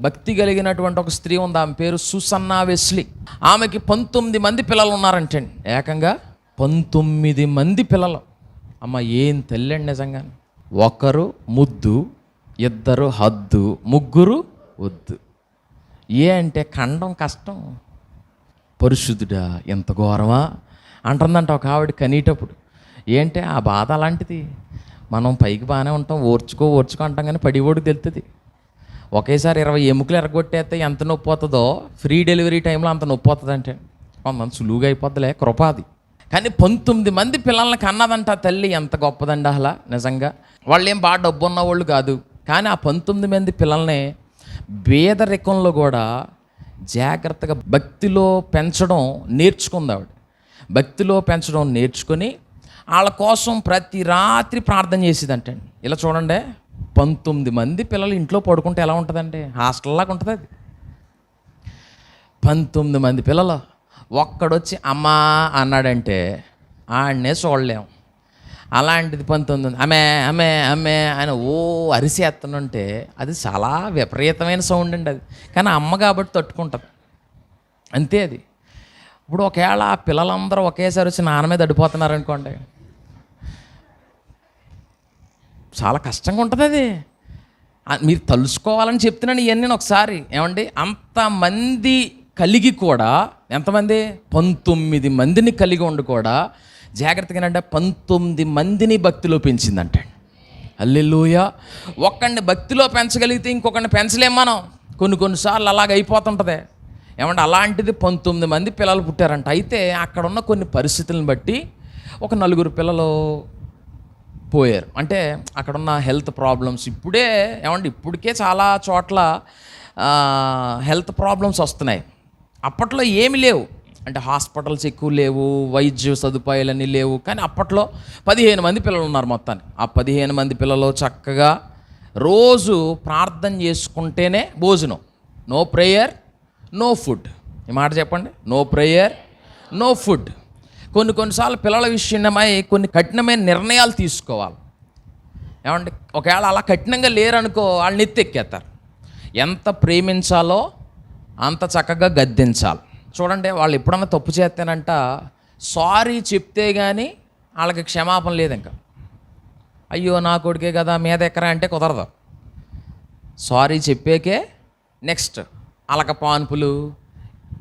భక్తి కలిగినటువంటి ఒక స్త్రీ ఉంది. ఆమె పేరు సుసన్నా వెస్లీ. ఆమెకి పంతొమ్మిది మంది పిల్లలు ఉన్నారంటండి ఏకంగా పంతొమ్మిది మంది పిల్లలు. అమ్మ ఏం తల్లండి నిజంగా. ఒకరు ముద్దు ఇద్దరు హద్దు ముగ్గురు వద్దు ఏ అంటే ఖండం కష్టం. పరిశుద్ధుడా ఎంత ఘోరమా? అంటుందంట ఒక ఆవిడ కనీటప్పుడు. ఏంటి ఆ బాధ అలాంటిది. మనం పైకి బాగానే ఉంటాం ఓర్చుకో ఓర్చుకో అంటాం కానీ పడివోడికి తెలుతుంది ఒకేసారి ఇరవై ఎముకలు ఎరగొట్టేస్తే ఎంత నొప్పి అవుతుందో ఫ్రీ డెలివరీ టైంలో అంత నొప్పి అవుతుంది అంటే. కొంతమంది సులువుగా అయిపోద్దిలే కృపాది కానీ పంతొమ్మిది మంది పిల్లల్ని కన్నదంట తల్లి ఎంత గొప్పదండి అలా నిజంగా. వాళ్ళు ఏం బాగా డబ్బు ఉన్నవాళ్ళు కాదు. కానీ ఆ పంతొమ్మిది మంది పిల్లల్ని పేదరికంలో కూడా జాగ్రత్తగా భక్తిలో పెంచడం నేర్చుకుంది ఆవిడ. భక్తిలో పెంచడం నేర్చుకొని వాళ్ళ కోసం ప్రతి రాత్రి ప్రార్థన చేసేదంటండి. ఇలా చూడండి. పంతొమ్మిది మంది పిల్లలు ఇంట్లో పడుకుంటే ఎలా ఉంటుందండి? హాస్టల్లాగా ఉంటుంది అది. పంతొమ్మిది మంది పిల్లలు ఒక్కడొచ్చి అమ్మా అన్నాడంటే ఆడనే చూడలేం. అలాంటిది పంతొమ్మిది అమే అమే అమ్మే అని ఓ అరిసేస్తుంటే అది చాలా విపరీతమైన సౌండ్ అండి అది. కానీ అమ్మ కాబట్టి తట్టుకుంటుంది. అంతే అది. ఇప్పుడు ఒకవేళ ఆ పిల్లలందరూ ఒకేసారి వచ్చి నాన్న మీద అడిపోతున్నారనుకోండి చాలా కష్టంగా ఉంటుంది అది. మీరు తలుసుకోవాలని చెప్తున్నాను ఇవన్నీ ఒకసారి. ఏమండి? అంతమంది కలిగి కూడా ఎంతమంది? పంతొమ్మిది మందిని కలిగి ఉండి కూడా జాగ్రత్తగా అంటే పంతొమ్మిది మందిని భక్తిలో పెంచిందంటండి అల్లెలుయ ఒక్కడిని భక్తిలో పెంచగలిగితే ఇంకొకరిని పెంచలేం మనం. కొన్ని కొన్నిసార్లు అలాగ అయిపోతుంటుంది. ఏమంటే అలాంటిది పంతొమ్మిది మంది పిల్లలు పుట్టారంట. అయితే అక్కడ ఉన్న కొన్ని పరిస్థితులను బట్టి ఒక నలుగురు పిల్లలు పోయారు. అంటే అక్కడున్న హెల్త్ ప్రాబ్లమ్స్ ఇప్పుడే ఏమంటే ఇప్పటికే చాలా చోట్ల హెల్త్ ప్రాబ్లమ్స్ వస్తున్నాయి. అప్పట్లో ఏమి లేవు. అంటే హాస్పిటల్స్ ఎక్కువ లేవు వైద్య సదుపాయాలన్నీ లేవు. కానీ అప్పట్లో పదిహేను మంది పిల్లలు ఉన్నారు మొత్తాన్ని ఆ పదిహేను మంది పిల్లలు చక్కగా రోజు ప్రార్థన చేసుకుంటేనే భోజనం. No prayer no food. ఈ మాట చెప్పండి. No prayer no food. కొన్ని కొన్నిసార్లు పిల్లల విషయమై కొన్ని కఠినమైన నిర్ణయాలు తీసుకోవాలి. ఏమంటే ఒకవేళ అలా కఠినంగా లేరనుకో వాళ్ళని ఎత్తెక్కేస్తారు ఎంత ప్రేమించాలో అంత చక్కగా గద్దించాలి. చూడండి వాళ్ళు ఎప్పుడన్నా తప్పు చేస్తేనంట సారీ చెప్తే కానీ వాళ్ళకి క్షమాపణ లేదు ఇంకా. అయ్యో నా కొడుకే కదా మీద ఎక్కరా అంటే కుదరదు. సారీ చెప్పాకే నెక్స్ట్ అలక పాన్పులు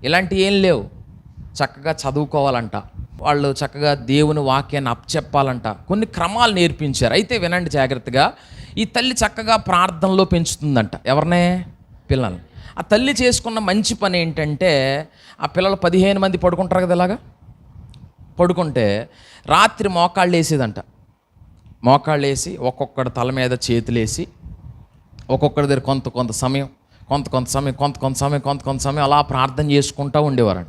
ఇలాంటివి ఏం లేవు. చక్కగా చదువుకోవాలంట. వాళ్ళు చక్కగా దేవుని వాక్యాన్ని అప్పచెప్పాలంట. కొన్ని క్రమాలు నేర్పించారు. అయితే వినండి జాగ్రత్తగా. ఈ తల్లి చక్కగా ప్రార్థనలో పెంచుతుందంట. ఎవరినే? పిల్లల్ని. ఆ తల్లి చేసుకున్న మంచి పని ఏంటంటే ఆ పిల్లలు పదిహేను మంది పడుకుంటారు కదా ఇలాగా? పడుకుంటే రాత్రి మోకాళ్ళు వేసేదంట. మోకాళ్ళు వేసి ఒక్కొక్కడి తల మీద చేతులేసి ఒక్కొక్కడి దగ్గర కొంత కొంత సమయం కొంత కొంత సమయం కొంత కొంత సమయం కొంత కొంత సమయం అలా ప్రార్థన చేసుకుంటూ ఉండేవారంట.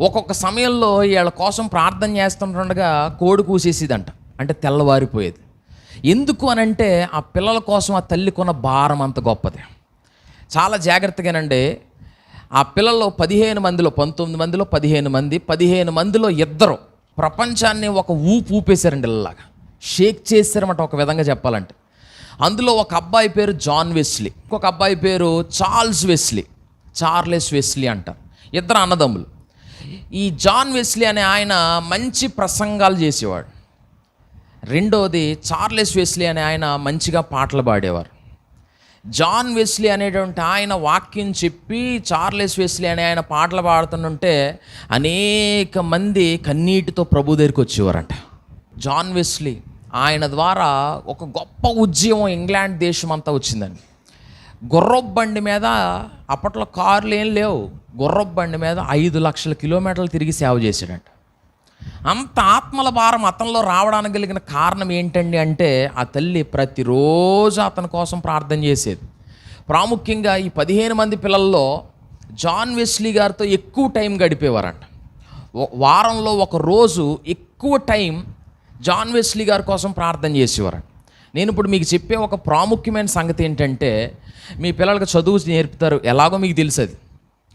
ఒక్కొక్క సమయంలో వీళ్ళ కోసం ప్రార్థన చేస్తుండగా కోడి కూసేసేదంట. అంటే తెల్లవారిపోయేది. ఎందుకు అనంటే ఆ పిల్లల కోసం ఆ తల్లి కొన్న భారం అంత గొప్పది. చాలా జాగ్రత్తగానండి ఆ పిల్లల్లో పదిహేను మందిలో పంతొమ్మిది మందిలో పదిహేను మంది పదిహేను మందిలో ఇద్దరు ప్రపంచాన్ని ఒక ఊపు ఊపేశారండి ఇలాగా షేక్ చేశారన్నమాట ఒక విధంగా చెప్పాలంటే. అందులో ఒక అబ్బాయి పేరు జాన్ వెస్లీ ఇంకొక అబ్బాయి పేరు చార్ల్స్ వెస్లీ చార్లెస్ వెస్లీ అంటారు ఇద్దరు అన్నదమ్ములు. ఈ జాన్ వెస్లీ అనే ఆయన మంచి ప్రసంగాలు చేసేవాడు. రెండోది చార్లెస్ వెస్లీ అనే ఆయన మంచిగా పాటలు పాడేవారు. జాన్ వెస్లీ అనేటువంటి ఆయన వాక్యం చెప్పి చార్లెస్ వెస్లీ అనే ఆయన పాటలు పాడుతుంటే అనేక మంది కన్నీటితో ప్రభు దగ్గరికి వచ్చేవారంట. జాన్ వెస్లీ ఆయన ద్వారా ఒక గొప్ప ఉద్యమం ఇంగ్లాండ్ దేశం అంతా వచ్చిందండి. గుర్రపు బండి మీద అప్పట్లో కార్లు ఏం లేవు. గుర్రపు బండి మీద ఐదు లక్షల కిలోమీటర్లు తిరిగి సేవ చేశాడంట. అంత ఆత్మల భారం అతనిలో రావడానికి కలిగిన కారణం ఏంటండి అంటే ఆ తల్లి ప్రతిరోజు అతని కోసం ప్రార్థన చేసేది. ప్రాముఖ్యంగా ఈ పదిహేను మంది పిల్లల్లో జాన్ వెస్లీ గారితో ఎక్కువ టైం గడిపేవారంట. వారంలో ఒక రోజు ఎక్కువ టైం జాన్ వెస్లీ గారి కోసం ప్రార్థన చేసేవారంట. నేను ఇప్పుడు మీకు చెప్పే ఒక ప్రాముఖ్యమైన సంగతి ఏంటంటే మీ పిల్లలకు చదువు నేర్పుతారు ఎలాగో మీకు తెలుసు అది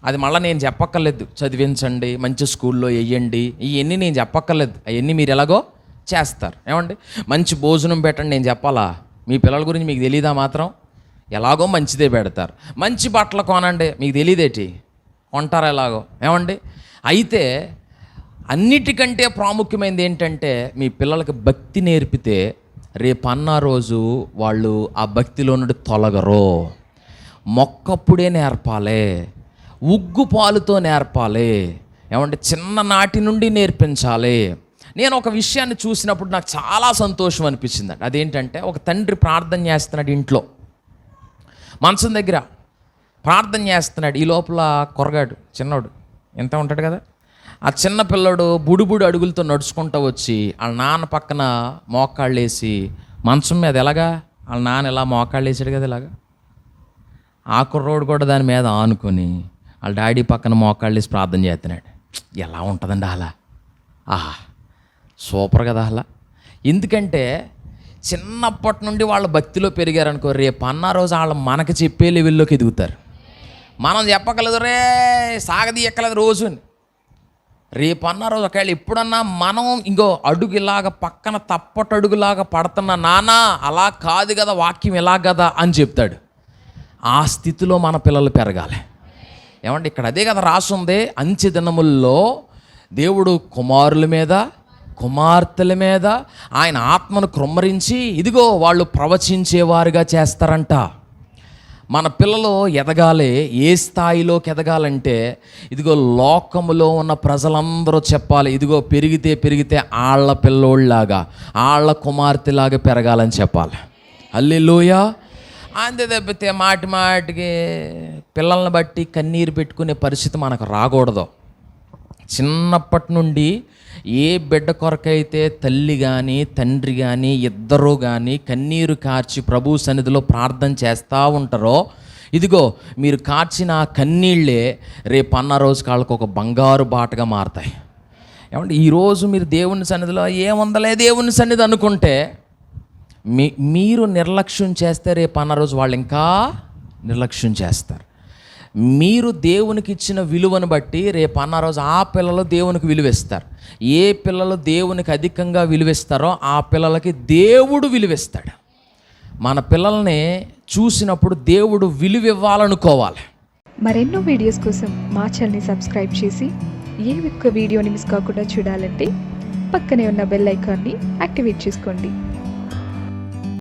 అది మళ్ళీ నేను చెప్పక్కర్లేదు. చదివించండి మంచి స్కూల్లో వెయ్యండి ఇవన్నీ నేను చెప్పక్కర్లేదు. అవన్నీ మీరు ఎలాగో చేస్తారు. ఏమండి? మంచి భోజనం పెట్టండి నేను చెప్పాలా? మీ పిల్లల గురించి మీకు తెలియదా మాత్రం? ఎలాగో మంచిదే పెడతారు. మంచి బట్టలు కొనండి. మీకు తెలియదేటి కొంటారు ఎలాగో? ఏమండి? అయితే అన్నిటికంటే ప్రాముఖ్యమైనది ఏంటంటే మీ పిల్లలకి భక్తి నేర్పితే రేపన్న రోజు వాళ్ళు ఆ భక్తిలో నుండి తొలగరు. మొక్కప్పుడే నేర్పాలి. ఉగ్గు పాలుతో నేర్పాలి. ఏమంటే చిన్ననాటి నుండి నేర్పించాలి. నేను ఒక విషయాన్ని చూసినప్పుడు నాకు చాలా సంతోషం అనిపించింది అండి అదేంటంటే ఒక తండ్రి ప్రార్థన చేస్తున్నాడు ఇంట్లో. మంచం దగ్గర ప్రార్థన చేస్తున్నాడు. ఈ లోపల కొరగాడు చిన్నోడు. ఎంత ఉంటాడు కదా? ఆ చిన్న పిల్లడు బుడిబుడి అడుగులతో నడుచుకుంటూ వచ్చి వాళ్ళ నాన్న పక్కన మోకాళ్ళు వేసి మంచం మీద ఎలాగా? వాళ్ళ నాన్న ఇలా మోకాళ్ళు వేసాడు కదా ఇలాగా? ఆ కుర్రోడు కూడా దాని మీద ఆనుకొని వాళ్ళ డాడీ పక్కన మోకాళ్ళేసి ప్రార్థన చేస్తున్నాడు. ఎలా ఉంటుందండి అలా? ఆహా సూపర్ కదా అలా. ఎందుకంటే చిన్నప్పటి నుండి వాళ్ళ భక్తిలో పెరిగారనుకో రేపు అన్న రోజు వాళ్ళు మనకు చెప్పే లెవెల్లోకి ఎదుగుతారు. మనం చెప్పగలదు రే సాగదీయక్కలేదు రోజు అని. రేపు అన్న రోజు ఒకవేళ ఎప్పుడన్నా మనం ఇంకో అడుగులాగా పక్కన తప్పటడుగులాగా పడుతున్న నానా అలా కాదు కదా వాక్యం ఇలా కదా అని చెప్తాడు. ఆ స్థితిలో మన పిల్లలు పెరగాలి. ఏమంటే ఇక్కడ అదే కదా రాసుంది అంచె దినముల్లో దేవుడు కుమారుల మీద కుమార్తెల మీద ఆయన ఆత్మను క్రుమ్మరించి ఇదిగో వాళ్ళు ప్రవచించేవారుగా చేస్తారంట. మన పిల్లలు ఎదగాలి ఏ స్థాయిలోకి ఎదగాలంటే ఇదిగో లోకములో ఉన్న ప్రజలందరూ చెప్పాలి ఇదిగో పెరిగితే పెరిగితే ఆళ్ళ పిల్లోళ్ళలాగా ఆళ్ళ కుమార్తెలాగా పెరగాలని చెప్పాలి. అల్లెలోయ అంతే తప్పితే మాటి మాటికి పిల్లల్ని బట్టి కన్నీరు పెట్టుకునే పరిస్థితి మనకు రాకూడదు. చిన్నప్పటి నుండి ఏ బిడ్డ కొరకైతే తల్లి కానీ తండ్రి కానీ ఇద్దరు కానీ కన్నీరు కార్చి ప్రభు సన్నిధిలో ప్రార్థన చేస్తూ ఉంటారో ఇదిగో మీరు కార్చిన ఆ కన్నీళ్ళే రేపు అన్న రోజు కాళ్ళకు ఒక బంగారు బాటగా మారతాయి. ఏమంటే ఈరోజు మీరు దేవుని సన్నిధిలో ఏముందలే దేవుని సన్నిధి అనుకుంటే మీ మీరు నిర్లక్ష్యం చేస్తే రేపు అన్న రోజు వాళ్ళు ఇంకా నిర్లక్ష్యం చేస్తారు. మీరు దేవునికి ఇచ్చిన విలువను బట్టి రేపు అన్న రోజు ఆ పిల్లలు దేవునికి విలువిస్తారు. ఏ పిల్లలు దేవునికి అధికంగా విలువిస్తారో ఆ పిల్లలకి దేవుడు విలువిస్తాడు. మన పిల్లల్ని చూసినప్పుడు దేవుడు విలువ ఇవ్వాలనుకోవాలి మరెన్నో వీడియోస్ కోసం మా ఛానల్ని సబ్స్క్రైబ్ చేసి ఏ ఒక్క వీడియోని మిస్ కాకుండా చూడాలంటే పక్కనే ఉన్న బెల్ ఐకాన్ని యాక్టివేట్ చేసుకోండి.